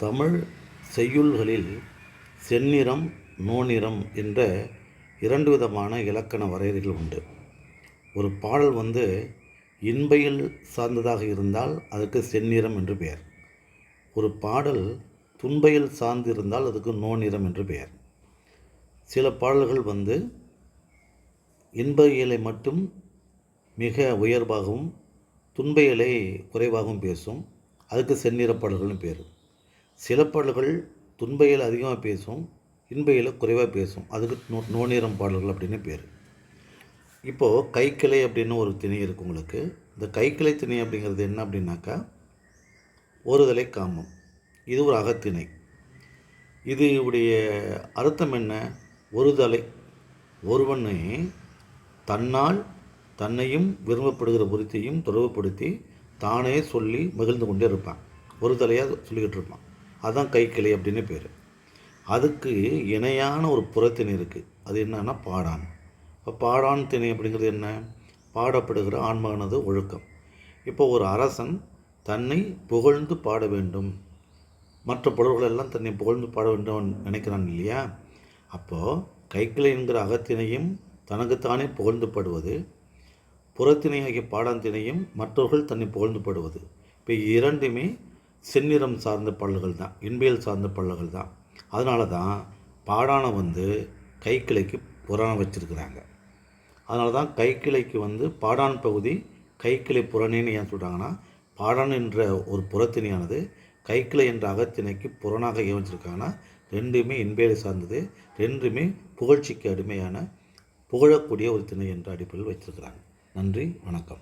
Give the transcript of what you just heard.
தமிழ் செய்யுள்களில் செந்நிறம் நோநிறம் என்ற இரண்டு விதமான இலக்கண வரையறைகள் உண்டு. ஒரு பாடல் வந்து இன்பையில் சார்ந்ததாக இருந்தால் அதுக்கு செந்நிறம் என்று பெயர். ஒரு பாடல் துன்பையில் சார்ந்து இருந்தால் அதுக்கு நோநிறம் என்று பெயர். சில பாடல்கள் வந்து இன்ப இயலை மட்டும் மிக உயர்வாகவும் துன்ப இயலை குறைவாகவும் பேசும் அதுக்கு செந்நிற பாடல்கள்னு பேர். சில பாடல்கள் துன்பையில் அதிகமாக பேசும் இன்பையில் குறைவாக பேசும். அதுக்கு நோ நோநிறம் பாடல்கள் அப்படின்னு பேர். இப்போது கைக்கிளை அப்படின்னு ஒரு திணை இருக்குது உங்களுக்கு. இந்த கைக்கிளை திணை அப்படிங்கிறது என்ன அப்படின்னாக்கா ஒருதலை காமம். இது ஒரு அகத்திணை. இது உடைய அர்த்தம் என்ன? ஒருதலை ஒருவனை தன்னால் தன்னையும் விரும்பப்படுகிற பொருத்தையும் தொடர்புபடுத்தி தானே சொல்லி மகிழ்ந்து கொண்டே இருப்பான். ஒரு தலையாக சொல்லிக்கிட்டு இருப்பான். அதுதான் கைக்கிளை அப்படின்னு பேர். அதுக்கு இணையான ஒரு புறத்திணை இருக்குது அது என்னன்னா பாடான். இப்போ பாடான் திணை அப்படிங்கிறது என்ன? பாடப்படுகிற ஆன்மகனது ஒழுக்கம். இப்போ ஒரு அரசன் தன்னை புகழ்ந்து பாட வேண்டும். மற்ற புலவர்கள் எல்லாம் தன்னை புகழ்ந்து பாட வேண்டும் நினைக்கிறான் இல்லையா? அப்போது கைக்கிளை என்கிற அகத்தினையும் தனக்குத்தானே புகழ்ந்து பாடுவது புறத்திணையாகிய பாடாந்தினையும் மற்றவர்கள் தன்னை புகழ்ந்து பாடுவது. இப்போ இரண்டுமே செந்நிறம் சார்ந்த பாடல்கள் தான் இன்பியல் சார்ந்த பாடல்கள் தான். அதனால தான் பாடானை வந்து கைக்கிளைக்கு புறணம் வச்சுருக்கிறாங்க. அதனால தான் கைக்கிளைக்கு வந்து பாடான் பகுதி கைக்கிளை புறணின்னு ஏன் சொல்கிறாங்கன்னா பாடான் என்ற ஒரு புறத்திணையானது கைக்கிளை என்ற அகத்திணைக்கு புறனாக ஏன் வச்சுருக்காங்கன்னா ரெண்டுமே இன்பேலை சார்ந்தது ரெண்டுமே புகழ்ச்சிக்கு அடிமையான புகழக்கூடிய ஒரு திணை என்ற அடிப்படையில் வைத்திருக்கிறாங்க நன்றி வணக்கம்.